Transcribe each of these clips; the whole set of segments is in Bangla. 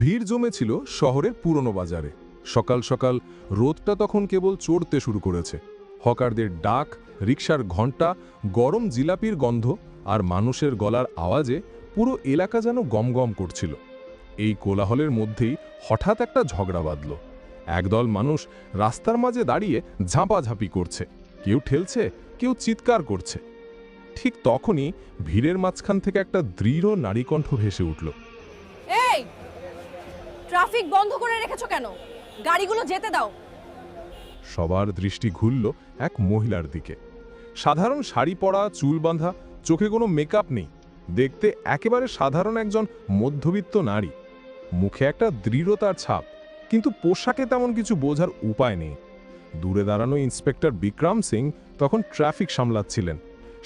ভিড় জমেছিল শহরের পুরনো বাজারে। সকাল সকাল রোদটা তখন কেবল চড়তে শুরু করেছে। হকারদের ডাক, রিকশার ঘণ্টা, গরম জিলাপির গন্ধ আর মানুষের গলার আওয়াজে পুরো এলাকা যেন গমগম করছিল। এই কোলাহলের মধ্যেই হঠাৎ একটা ঝগড়া বাঁধল। একদল মানুষ রাস্তার মাঝে দাঁড়িয়ে ঝাঁপাঝাঁপি করছে। কেউ ঠেলছে, কেউ চিৎকার করছে। ঠিক তখনই ভিড়ের মাঝখান থেকে একটা দৃঢ় নারীকণ্ঠ ভেসে উঠল। ট্রাফিক বন্ধ করে রেখেছো কেন? গাড়িগুলো যেতে দাও। সবার দৃষ্টি ঘুরল এক মহিলার দিকে। সাধারণ শাড়ি পরা, চুল বাঁধা, চোখে কোনো মেকআপ নেই। দেখতে একেবারে সাধারণ একজন মধ্যবিত্ত নারী। মুখে একটা দৃঢ়তার ছাপ, কিন্তু পোশাকে তেমন কিছু বোঝার উপায় নেই। দূরে দাঁড়ানো ইন্সপেক্টর বিক্রম সিং তখন ট্রাফিক সামলাচ্ছিলেন।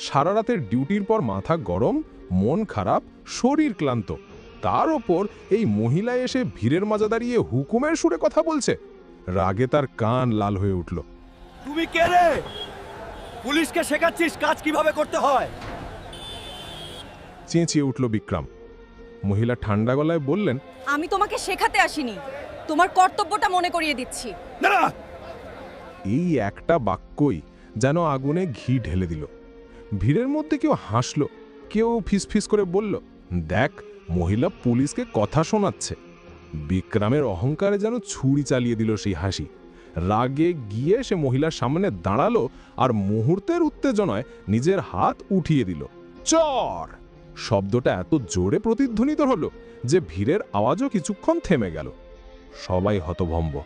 সারা রাতের ডিউটির পর মাথা গরম, মন খারাপ, শরীর ক্লান্ত। তার ওপর এই মহিলা এসে ভিড়ের মাঝে দাঁড়িয়ে হুকুমের সুরে কথা বলছে। রাগে তার কান লাল হয়ে উঠল। তুমি কে রে? পুলিশকে শেখাচ্ছিস কাজ কীভাবে করতে হয়? চেঁচিয়ে উঠল বিক্রম। মহিলা ঠান্ডা গলায় বললেন আমি তোমাকে শেখাতে আসিনি। তোমার কর্তব্যটা মনে করিয়ে দিচ্ছি। না এই একটা বাক্যই যেন আগুনে ঘি ঢেলে দিল। ভিড়ের মধ্যে কেউ হাসল কেউ ফিসফিস করে বলল দেখ মহিলা পুলিশকে কথা শোনাচ্ছে। বিক্রমের অহংকারে যেন ছুরি চালিয়ে দিল সেই হাসি। রাগে গিয়ে সে মহিলার সামনে দাঁড়াল আর মুহূর্তের উত্তেজনায় নিজের হাত উঠিয়ে দিল। চর! শব্দটা এত জোরে প্রতিধ্বনিত হলো যে ভিড়ের আওয়াজও কিছুক্ষণ থেমে গেল। সবাই হতভম্ব।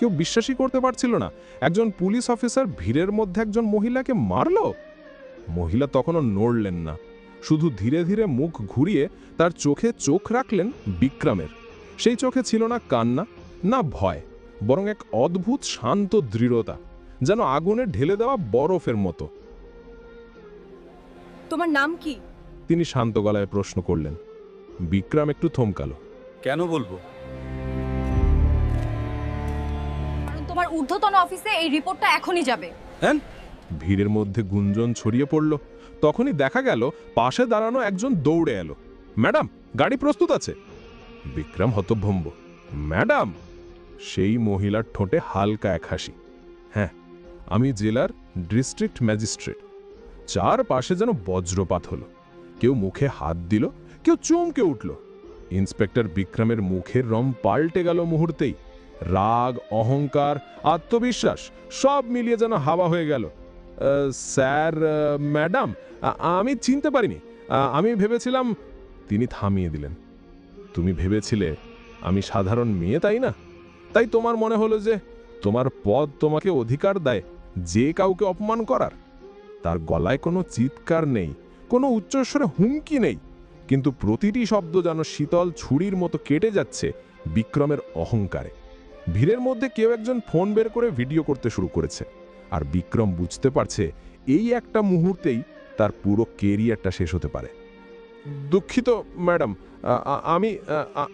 কেউ বিশ্বাসই করতে পারছিল না, একজন পুলিশ অফিসার ভিড়ের মধ্যে একজন মহিলাকে মারল? মহিলা তখনও নড়লেন না। শুধু ধীরে ধীরে মুখ ঘুরিয়ে তার চোখে চোখ রাখলেন বিক্রমের। সেই চোখে ছিল না কান্না না ভয় বরং এক অদ্ভুত শান্ত দৃঢ়তা যেন আগুনে ঢেলে দেওয়া বরফের মতো। তোমার নাম কি? তিনি শান্ত গলায় প্রশ্ন করলেন। বিক্রম একটু থমকালো। কেন বলব? তোমার ঊর্ধ্বতন অফিসে এই রিপোর্টটা এখনই যাবে। হ্যাঁ? ভিড়ের মধ্যে গুঞ্জন ছড়িয়ে পড়ল। তখনই দেখা গেল পাশে দাঁড়ানো একজন দৌড়ে এলো। ম্যাডাম, গাড়ি প্রস্তুত আছে। বিক্রম হতভম্ব। ম্যাডাম! সেই মহিলার ঠোঁটে হালকা এক হাসি। হ্যাঁ আমি জেলার ডিস্ট্রিক্ট ম্যাজিস্ট্রেট। চার পাশে যেন বজ্রপাত হলো। কেউ মুখে হাত দিল, কেউ চমকে উঠল। ইন্সপেক্টর বিক্রমের মুখের রং পাল্টে গেল মুহূর্তেই। রাগ, অহংকার, আত্মবিশ্বাস সব মিলিয়ে যেন হাওয়া হয়ে গেল। স্যার ম্যাডাম আমি চিনতে পারিনি। আমি ভেবেছিলাম তিনি থামিয়ে দিলেন। তুমি ভেবেছিলে আমি সাধারণ মেয়ে, তাই না? তাই তোমার মনে হলো যে তোমার পদ তোমাকে অধিকার দেয় যে কাউকে অপমান করার। তার গলায় কোনো চিৎকার নেই, কোনো উচ্চস্বরে হুমকি নেই, কিন্তু প্রতিটি শব্দ যেন শীতল ছুরির মতো কেটে যাচ্ছে বিক্রমের অহংকারে। ভিড়ের মধ্যে কেউ একজন ফোন বের করে ভিডিও করতে শুরু করেছে। আর বিক্রম বুঝতে পারছে এই একটা মুহূর্তেই তার পুরো কেরিয়ারটা শেষ হতে পারে। দুঃখিত, ম্যাডাম। আমি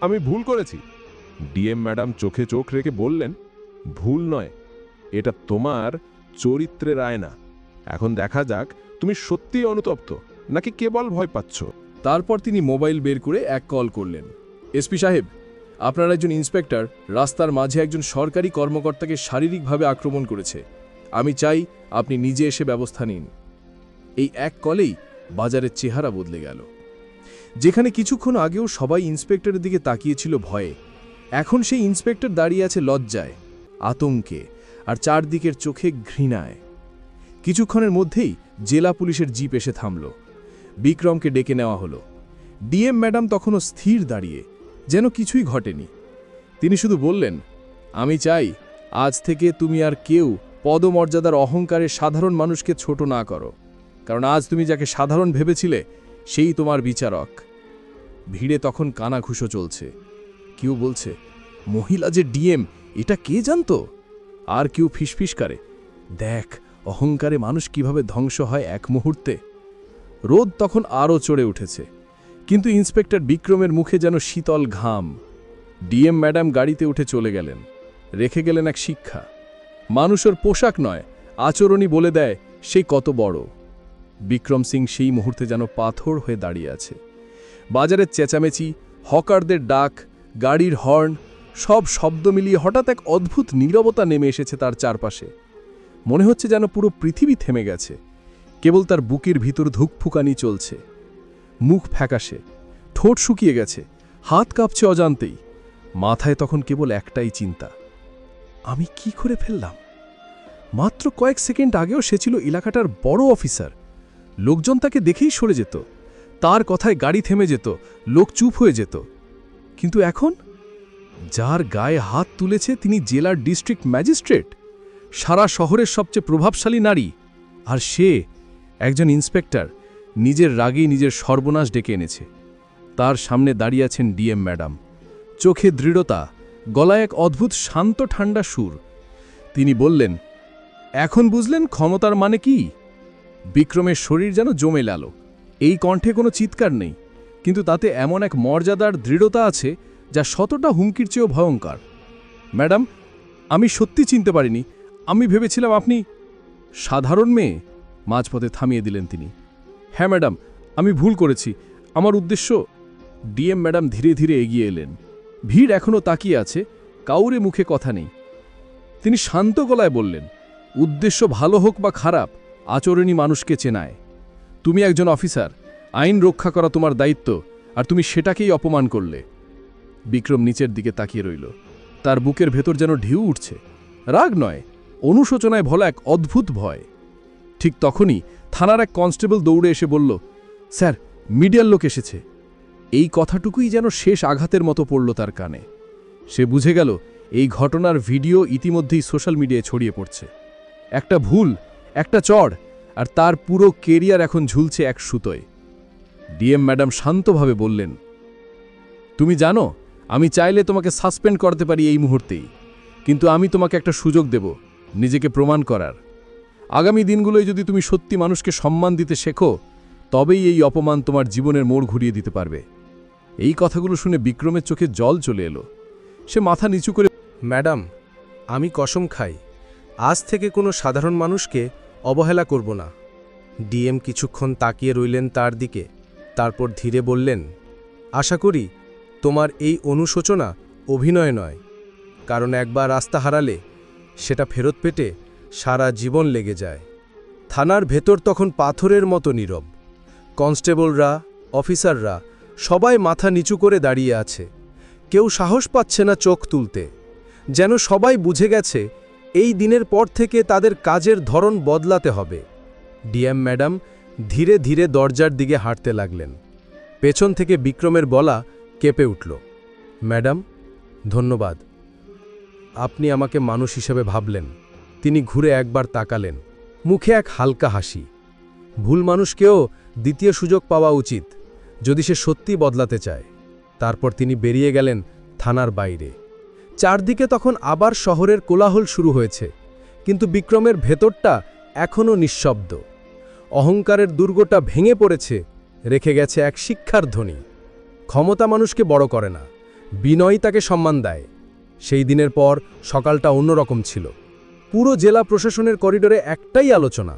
আমি ভুল করেছি। ডিএম ম্যাডাম চোখে চোখ রেখে বললেন, ভুল নয়। এটা তোমার চরিত্রের আয়না। এখন দেখা যাক তুমি সত্যিই অনুতপ্ত, নাকি কেবল ভয় পাচ্ছ? তারপর তিনি মোবাইল বের করে এক কল করলেন। এসপি সাহেব, আপনার একজন ইন্সপেক্টর, রাস্তার মাঝে একজন সরকারি কর্মকর্তাকে শারীরিকভাবে আক্রমণ করেছে। আমি চাই আপনি নিজে এসে ব্যবস্থা নিন। এই এক কলেই বাজারের চেহারা বদলে গেল। যেখানে কিছুক্ষণ আগেও সবাই ইন্সপেক্টরের দিকে তাকিয়েছিল ভয়ে। এখন সেই ইন্সপেক্টর দাঁড়িয়ে আছে লজ্জায়, আতঙ্কে, আর চারদিকের চোখে ঘৃণায়। কিছুক্ষণের মধ্যেই জেলা পুলিশের জিপ এসে থামল। বিক্রমকে ডেকে নেওয়া হলো। ডিএম ম্যাডাম তখনও স্থির দাঁড়িয়ে, যেন কিছুই ঘটেনি। তিনি শুধু বললেন, আমি চাই আজ থেকে তুমি আর কেউ পদমর্যাদার অহংকারে সাধারণ মানুষকে ছোট না করো। কারণ আজ তুমি যাকে সাধারণ ভেবেছিলে, সেই তোমার বিচারক। ভিড়ে তখন কানাঘুষো চলছে। কেউ বলছে, মহিলা যে ডিএম, এটা কে জানতো? আর কেউ ফিসফিস করে, দেখ, অহংকারে মানুষ কীভাবে ধ্বংস হয় এক মুহূর্তে? রোদ তখন আরও চড়ে উঠেছে। কিন্তু ইন্সপেক্টর বিক্রমের মুখে যেন শীতল ঘাম। ডিএম ম্যাডাম গাড়িতে উঠে চলে গেলেন। রেখে গেলেন এক শিক্ষা। মানুষের পোশাক নয়, আচরণই বলে দেয় সেই কত বড়। বিক্রম সিং সেই মুহূর্তে যেন পাথর হয়ে দাঁড়িয়ে আছে। বাজারের চেঁচামেচি, হকারদের ডাক, গাড়ির হর্ন, সব শব্দ মিলিয়ে হঠাৎ এক অদ্ভুত নীরবতা নেমে এসেছে তার চারপাশে। মনে হচ্ছে যেন পুরো পৃথিবী থেমে গেছে। কেবল তার বুকের ভিতর ধুকফুকানি চলছে। মুখ ফ্যাকাশে, ঠোঁট শুকিয়ে গেছে, হাত কাঁপছে অজান্তেই। মাথায় তখন কেবল একটাই চিন্তা। আমি কি করে ফেললাম? মাত্র কয়েক সেকেন্ড আগেও সে ছিল এলাকাটার বড় অফিসার। লোকজন তাকে দেখেই সরে যেত। তার কথায় গাড়ি থেমে যেত, লোক চুপ হয়ে যেত। কিন্তু এখন? যার গায়ে হাত তুলেছে তিনি জেলার ডিস্ট্রিক্ট ম্যাজিস্ট্রেট। সারা শহরের সবচেয়ে প্রভাবশালী নারী। আর সে একজন ইন্সপেক্টর, নিজের রাগেই নিজের সর্বনাশ ডেকে এনেছে। তার সামনে দাঁড়িয়ে আছেন ডিএম ম্যাডাম। চোখে দৃঢ়তা গলায় এক অদ্ভুত শান্ত ঠান্ডা সুর। তিনি বললেন, এখন বুঝলেন ক্ষমতার মানে কি? বিক্রমের শরীর যেন জমে লাল। এই কণ্ঠে কোনো চিৎকার নেই, কিন্তু তাতে এমন এক মর্যাদার দৃঢ়তা আছে যা শতটা হুমকির চেয়েও ভয়ঙ্কর। ম্যাডাম, আমি সত্যি চিনতে পারিনি। আমি ভেবেছিলাম আপনি সাধারণ মেয়ে। মাঝপথে থামিয়ে দিলেন তিনি। হ্যাঁ ম্যাডাম, আমি ভুল করেছি। আমার উদ্দেশ্য ডিএম ম্যাডাম ধীরে ধীরে এগিয়ে এলেন। ভিড় এখনও তাকিয়ে আছে, কাউরে মুখে কথা নেই। তিনি শান্ত গলায় বললেন, উদ্দেশ্য ভালো হোক বা খারাপ, আচরণই মানুষকে চেনায়। তুমি একজন অফিসার, আইন রক্ষা করা তোমার দায়িত্ব, আর তুমি সেটাকেই অপমান করলে। বিক্রম নিচের দিকে তাকিয়ে রইল। তার বুকের ভেতর যেন ঢেউ উঠছে। রাগ নয়, অনুশোচনায় ভলা এক অদ্ভুত ভয়। ঠিক তখনই থানার এক কনস্টেবল দৌড়ে এসে বলল, স্যার, মিডিয়ার লোক এসেছে। এই কথাটুকুই যেন শেষ আঘাতের মতো পড়ল তার কানে। সে বুঝে গেল, এই ঘটনার ভিডিও ইতিমধ্যেই সোশ্যাল মিডিয়ায় ছড়িয়ে পড়ছে। একটা ভুল, একটা চড়, আর তার পুরো কেরিয়ার এখন ঝুলছে এক সুতোয়। ডিএম ম্যাডাম শান্তভাবে বললেন, তুমি জানো, আমি চাইলে তোমাকে সাসপেন্ড করতে পারি এই মুহূর্তেই, কিন্তু আমি তোমাকে একটা সুযোগ দেব, নিজেকে প্রমাণ করার। আগামী দিনগুলোয় যদি তুমি সত্যি মানুষকে সম্মান দিতে শেখো, তবেই এই অপমান তোমার জীবনের মোড় ঘুরিয়ে দিতে পারবে। এই কথাগুলো শুনে বিক্রমের চোখে জল চলে এলো। সে মাথা নিচু করে ম্যাডাম, আমি কসম খাই। আজ থেকে কোনো সাধারণ মানুষকে অবহেলা করব না। ডিএম কিছুক্ষণ তাকিয়ে রইলেন তার দিকে, তারপর ধীরে বললেন, আশা করি তোমার এই অনুশোচনা অভিনয় নয়, কারণ একবার রাস্তা হারালে সেটা ফেরত পেটে সারা জীবন লেগে যায়। থানার ভেতর তখন পাথরের মতো নীরব। কনস্টেবলরা, অফিসাররা সবাই মাথা নিচু করে দাঁড়িয়ে আছে। কেউ সাহস পাচ্ছে না চোখ তুলতে। যেন সবাই বুঝে গেছে, এই দিনের পর থেকে তাদের কাজের ধরন বদলাতে হবে। ডিএম ম্যাডাম ধীরে ধীরে দরজার দিকে হাঁটতে লাগলেন। পেছন থেকে বিক্রমের বলা কেঁপে উঠল। ম্যাডাম, ধন্যবাদ। আপনি আমাকে মানুষ হিসেবে ভাবলেন। তিনি ঘুরে একবার তাকালেন। মুখে এক হালকা হাসি। ভুল মানুষকেও দ্বিতীয় সুযোগ পাওয়া উচিত। যদি সে সত্যি বদলাতে চায়। তারপর তিনি বেরিয়ে গেলেন থানার বাইরে। চারদিকে তখন আবার শহরের কোলাহল শুরু হয়েছে, কিন্তু বিক্রমের ভেতরটা এখনও নিঃশব্দ। অহংকারের দুর্গটা ভেঙে পড়েছে, রেখে গেছে এক শিক্ষার ধ্বনি। ক্ষমতা মানুষকে বড় করে না, বিনয় তাকে সম্মান দেয়। সেই দিনের পর সকালটা অন্যরকম ছিল। পুরো জেলা প্রশাসনের করিডোরে একটাই আলোচনা,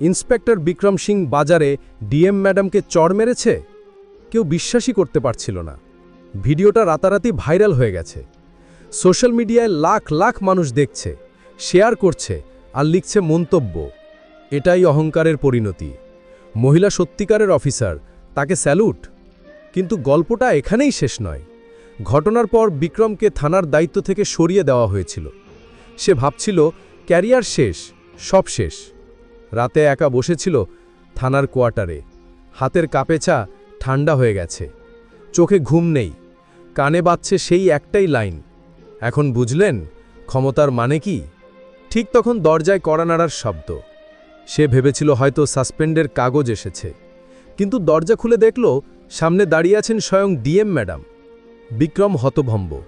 ইন্সপেক্টর বিক্রম সিং বাজারে ডিএম ম্যাডামকে চড় মেরেছে? কেউ বিশ্বাসই করতে পারছিল না। ভিডিওটা রাতারাতি ভাইরাল হয়ে গেছে। সোশ্যাল মিডিয়ায় লাখ লাখ মানুষ দেখছে, শেয়ার করছে আর লিখছে মন্তব্য। এটাই অহংকারের পরিণতি। মহিলা সত্যিকারের অফিসার, তাকে স্যালুট। কিন্তু গল্পটা এখানেই শেষ নয়। ঘটনার পর বিক্রমকে থানার দায়িত্ব থেকে সরিয়ে দেওয়া হয়েছিল। সে ভাবছিল, ক্যারিয়ার শেষ, সব শেষ। রাতে একা বসেছিল থানার কোয়ার্টারে। হাতের কাপে চা ঠান্ডা হয়ে গেছে। চোখে ঘুম নেই। কানে বাজছে সেই একটাই লাইন। এখন বুঝলেন ক্ষমতার মানে কি? ঠিক তখন দরজায় কড়া নাড়ার শব্দ। সে ভেবেছিল হয়তো সাসপেন্ডের কাগজ এসেছে। কিন্তু দরজা খুলে দেখল সামনে দাঁড়িয়ে আছেন স্বয়ং ডিএম ম্যাডাম। বিক্রম হতভম্ব।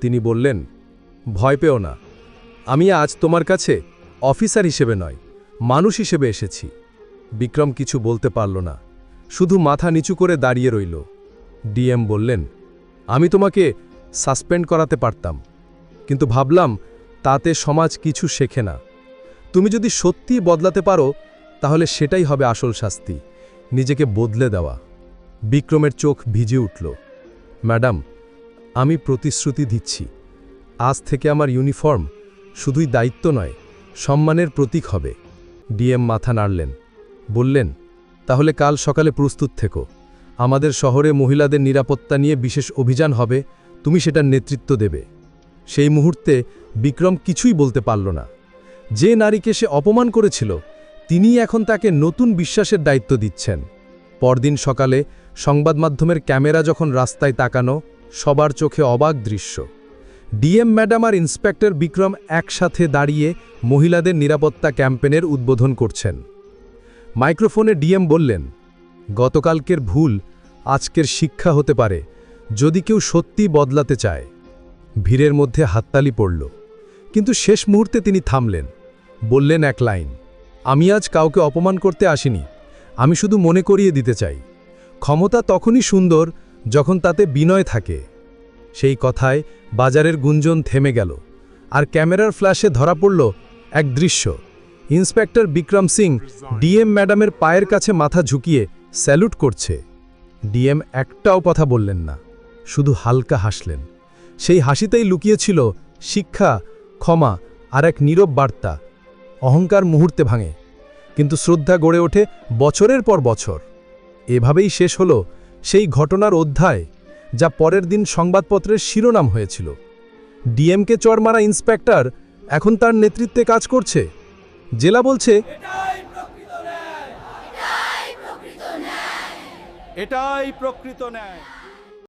তিনি বললেন, ভয় পেও না। আমি আজ তোমার কাছে অফিসার হিসেবে নয়, মানুষ হিসেবে এসেছি। বিক্রম কিছু বলতে পারল না। শুধু মাথা নিচু করে দাঁড়িয়ে রইল। ডিএম বললেন, আমি তোমাকে সাসপেন্ড করাতে পারতাম, কিন্তু ভাবলাম তাতে সমাজ কিছু শেখে না। তুমি যদি সত্যিই বদলাতে পারো, তাহলে সেটাই হবে আসল শাস্তি, নিজেকে বদলে দেওয়া। বিক্রমের চোখ ভিজে উঠল, ম্যাডাম, আমি প্রতিশ্রুতি দিচ্ছি। আজ থেকে আমার ইউনিফর্ম শুধুই দায়িত্ব নয়, সম্মানের প্রতীক হবে। ডিএম মাথা নাড়লেন, বললেন তাহলে কাল সকালে প্রস্তুত থেকো। আমাদের শহরে মহিলাদের নিরাপত্তা নিয়ে বিশেষ অভিযান হবে, তুমি সেটার নেতৃত্ব দেবে। সেই মুহূর্তে বিক্রম কিছুই বলতে পারল না। যে নারীকে সে অপমান করেছিল তিনি এখন তাকে নতুন বিশ্বাসের দায়িত্ব দিচ্ছেন। পরদিন সকালে সংবাদ মাধ্যমের ক্যামেরা যখন রাস্তায় তাকানো, সবার চোখে অবাক দৃশ্য। ডিএম ম্যাডাম আর ইন্সপেক্টর বিক্রম একসাথে দাঁড়িয়ে মহিলাদের নিরাপত্তা ক্যাম্পেনের উদ্বোধন করছেন। মাইক্রোফোনে ডিএম বললেন, গতকালকের ভুল আজকের শিক্ষা হতে পারে, যদি কেউ সত্যি বদলাতে চায়। ভিড়ের মধ্যে হাততালি পড়ল। কিন্তু শেষ মুহূর্তে তিনি থামলেন, বললেন এক লাইন, আমি আজ কাউকে অপমান করতে আসিনি, আমি শুধু মনে করিয়ে দিতে চাই। ক্ষমতা তখনই সুন্দর যখন তাতে বিনয় থাকে। সেই কথায় বাজারের গুঞ্জন থেমে গেল, আর ক্যামেরার ফ্ল্যাশে ধরা পড়ল এক দৃশ্য। ইন্সপেক্টর বিক্রম সিং ডিএম ম্যাডামের পায়ের কাছে মাথা ঝুঁকিয়ে স্যালুট করছে। ডিএম একটাও কথা বললেন না, শুধু হালকা হাসলেন। সেই হাসিতেই লুকিয়েছিল শিক্ষা, ক্ষমা আর এক নীরব বার্তা, অহংকার মুহূর্তে ভাঙে। কিন্তু শ্রদ্ধা গড়ে ওঠে বছরের পর বছর। এভাবেই শেষ হল সেই ঘটনার অধ্যায়, যা পরের দিন সংবাদপত্রের শিরোনাম হয়েছিল। ডিএমকে চর মারা ইন্সপেক্টর এখন তার নেতৃত্বে কাজ করছে। জেলা বলছে এটাই প্রকৃত ন্যায়।